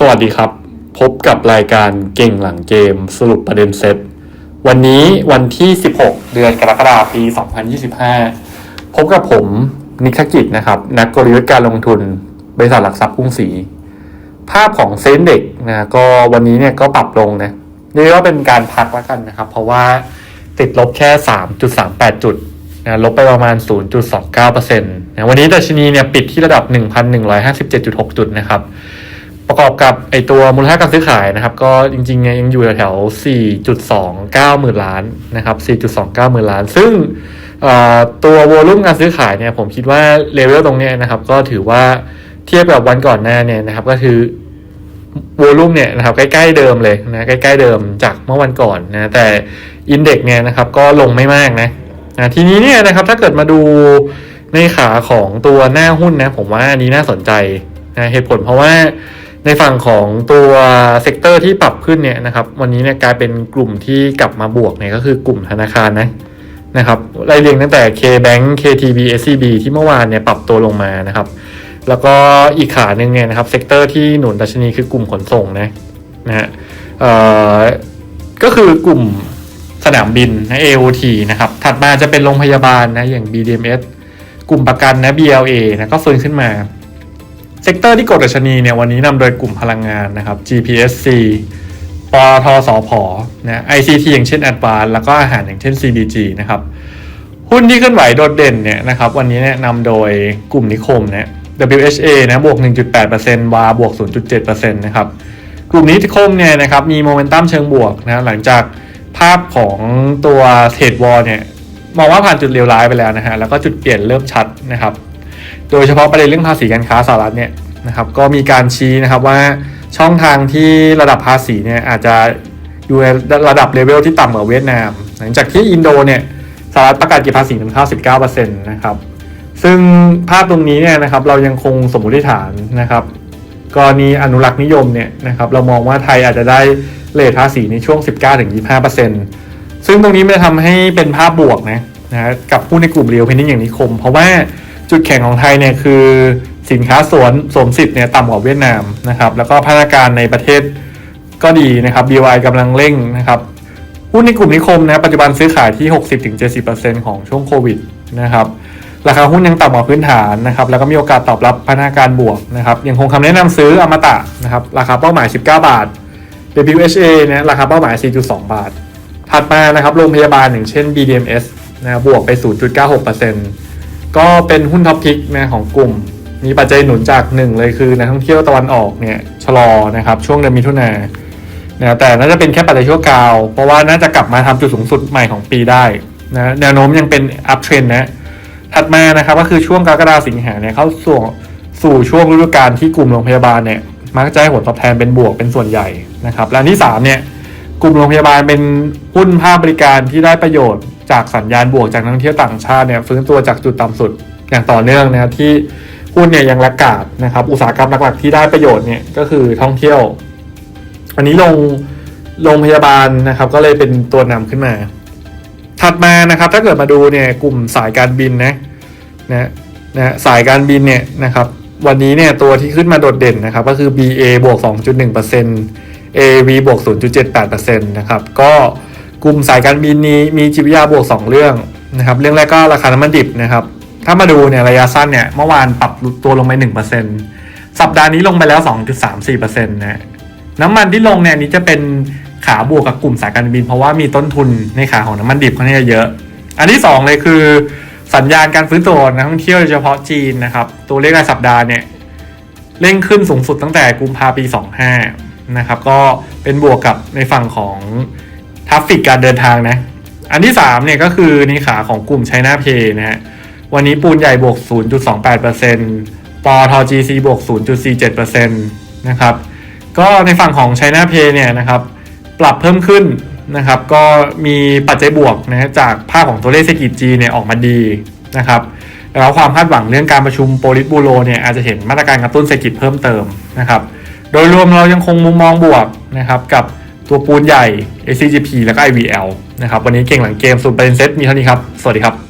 สวัสดีครับ พบกับรายการเก่งหลังเกมสรุปประเด็นเซตวันนี้วันที่ 16 เดือนกรกฎาคมปี 2025 พบกับผมนิคกิจนะครับ นักกลยุทธ์การลงทุน บริษัทหลักทรัพย์กรุงศรีภาพของเซ็นเด็กนะก็วันนี้เนี่ยก็ปรับลงนะเรียกว่าเป็นการพักแล้วกันนะครับ เพราะว่าติดลบแค่ 3.38 จุดนะลบไปประมาณ 0.29%นะวันนี้ดัชนีเนี่ยปิดที่ระดับ 1,157.6 จุดนะครับ ประกอบกับไอตัวมูลค่าการซื้อขายนะครับ ก็จริงๆเนี่ยยังอยู่แถว4.29หมื่นล้านนะครับ4.29หมื่นล้าน ซึ่งตัววอลุ่มการซื้อขายเนี่ยผมคิดว่าเลเวลตรงนี้นะครับ ก็ถือว่าเทียบกับวันก่อนหน้าเนี่ยนะครับ ก็คือวอลุ่มเนี่ยนะครับใกล้ๆเดิมเลยนะใกล้ๆเดิมจากเมื่อวันก่อนนะแต่อินเด็กเนี่ยนะครับก็ลงไม่มากนะนะทีนี้เนี่ยนะครับถ้าเกิดมาดูในขาของตัวหน้าหุ้นนะผมว่าอันนี้น่าสนใจนะเหตุผลเพราะว่า ในฝั่งของตัวเซกเตอร์ที่ปรับขึ้นเนี่ยนะครับวันนี้เนี่ยกลายเป็นกลุ่มที่กลับมาบวกเนี่ยก็คือกลุ่มธนาคารนะนะครับไล่เรียงตั้งแต่ K-Bank KTB SCB ที่เมื่อวานเนี่ยปรับตัวลงมานะครับ แล้วก็อีกขาหนึ่งเนี่ยนะครับเซกเตอร์ที่หนุนดัชนีคือกลุ่มขนส่งนะนะฮะเอ่อก็คือกลุ่มสนามบินนะ AOT นะครับ ถัดมาจะเป็นโรงพยาบาลนะอย่าง BDMS กลุ่มประกันนะ BLA นะก็ฟื้นขึ้นมา เซกเตอร์ที่กดดัชนีเนี่ยวันนี้นำโดยกลุ่มพลังงานนะครับ GPSC ปตทสพนะ ICT อย่างเช่น Advance แล้วก็อาหารอย่างเช่น CBG นะครับ หุ้นที่เคลื่อนไหวโดดเด่นเนี่ยนะครับวันนี้เนี่ยนำโดยกลุ่มนิคมนะ WHA นะบวก 1.8%วาบวก 0.7%นะครับกลุ่มนิคมเนี่ยนะครับมีโมเมนตัมเชิงบวกนะหลังจากภาพของตัวเทรดวอลเนี่ยมองว่าผ่านจุดเลวร้ายไปแล้วนะฮะแล้วก็จุดเปลี่ยนเริ่มชัดนะครับ โดยเฉพาะประเด็นเรื่องภาษีการค้าสหรัฐเนี่ยนะครับก็มีการชี้นะครับว่าช่องทางที่ระดับภาษีเนี่ยอาจจะอยู่ในระดับเลเวลที่ต่ำกว่าเวียดนาม หลังจากที่อินโดเนี่ยสหรัฐประกาศเก็บภาษีนำเข้า19%นะครับซึ่งภาพตรงนี้เนี่ยนะครับเรายังคงสมมติฐานนะครับกรณีอนุรักษ์นิยมเนี่ยนะครับเรามองว่าไทยอาจจะได้เลทภาษีในช่วง 19-25%ซึ่งตรงนี้มันจะทำให้เป็นภาพบวกนะนะกับผู้ในกลุ่มเรียวเพนนิ่งอย่างนิคม เพราะว่า จุดแข็งของไทยเนี่ยคือสินค้าสวนสวมสิทธิ์เนี่ยต่ำกว่าเวียดนามนะครับ แล้วก็พัฒนาการในประเทศก็ดีนะครับ BY กำลังเร่งนะครับหุ้นในกลุ่มนิคมนะปัจจุบันซื้อขายที่ 60-70%ของช่วงโควิดนะครับราคาหุ้นยังต่ำกว่าพื้นฐานนะครับแล้วก็มีโอกาสตอบรับพัฒนาการบวกนะครับยังคงคำแนะนำซื้ออมตะนะครับราคาเป้าหมาย 19 บาท WHA เนี่ยราคาเป้าหมาย 4.2 บาท ถัดมานะครับโรงพยาบาลอย่างเช่น BDMS นะบวกไป 0.96% ก็เป็นหุ้นท็อปพิกนะของกลุ่ม มีปัจจัยหนุนจากหนึ่งเลยคือนักท่องเที่ยวตะวันออกเนี่ยชะลอนะครับช่วงเดือนมิถุนายนนะแต่น่าจะเป็นแค่ปัจจัยชั่วคราว เพราะว่าน่าจะกลับมาทำจุดสูงสุดใหม่ของปีได้นะแนวโน้มยังเป็นอัพเทรนนะถัดมานะครับก็คือช่วงกรกฎาสิงหาเนี่ยเข้าสู่สู่ช่วงฤดูกาลที่กลุ่มโรงพยาบาลเนี่ยมักจะให้ผลตอบแทนเป็นบวกเป็นส่วนใหญ่นะครับและที่สามเนี่ยกลุ่มโรงพยาบาลเป็นหุ้นภาคบริการที่ได้ประโยชน์ จากสัญญาณบวกจากนักท่องเที่ยวต่างชาติเนี่ยฟื้นตัวจากจุดต่ำสุดอย่างต่อเนื่องนะครับที่หุ้นเนี่ยยังระกาดนะครับ อุตสาหกรรมหลักๆที่ได้ประโยชน์เนี่ยก็คือท่องเที่ยว อันนี้ลงโรงพยาบาลนะครับ ก็เลยเป็นตัวนำขึ้นมา ถัดมานะครับ ถ้าเกิดมาดูเนี่ยกลุ่มสายการบินนะนะนะสายการบินเนี่ยนะครับวันนี้เนี่ยตัวที่ขึ้นมาโดดเด่นนะครับก็คือ BA บวก 2.1% AV บวก 0.78%นะครับก็ กลุ่มสายการบินนี้มีจิตวิทยาบวก 2 เรื่องนะครับเรื่องแรกก็ราคาน้ำมันดิบนะครับถ้ามาดูเนี่ยระยะสั้นเนี่ยเมื่อวานปรับตัวลงไป 1%สัปดาห์นี้ลงไปแล้ว 2.34%นะน้ำมันที่ลงเนี่ยนี้จะเป็นขาบวกกับกลุ่มสายการบิน เพราะว่ามีต้นทุนในขาของน้ำมันดิบค่อนข้างเยอะ อันที่ 2 เลยคือสัญญาณการฟื้นตัวนักท่องเที่ยวโดยเฉพาะจีนนะครับตัวเลขรายสัปดาห์เนี่ยเร่งขึ้นสูงสุดตั้งแต่กุมภาปี 25นะครับก็เป็นบวกกับในฝั่งของ ทราฟฟิกการเดินทางนะ อันที่3เนี่ยก็คือในขาของกลุ่ม China Pay นะฮะ วันนี้ปูนใหญ่บวก 0.28%ปอท GC บวก 0.47%นะครับ ก็ในฝั่งของ China Pay เนี่ยนะครับ ปรับเพิ่มขึ้นนะครับ ก็มีปัจจัยบวกนะจากภาพของตัวเลขเศรษฐกิจจีเนี่ยออกมาดีนะครับแล้วความคาดหวังเรื่องการประชุมโปลิตบูโรเนี่ยอาจจะเห็นมาตรการกระตุ้นเศรษฐกิจเพิ่มเติมนะครับ โดยรวมเรายังคงมุมมองบวกนะครับกับ ตัวปูนใหญ่ ACGP แล้วก็ IVL นะครับ วันนี้เก่งหลังเกมสุดปรเป็นเซตมีเท่านี้ครับ สวัสดีครับ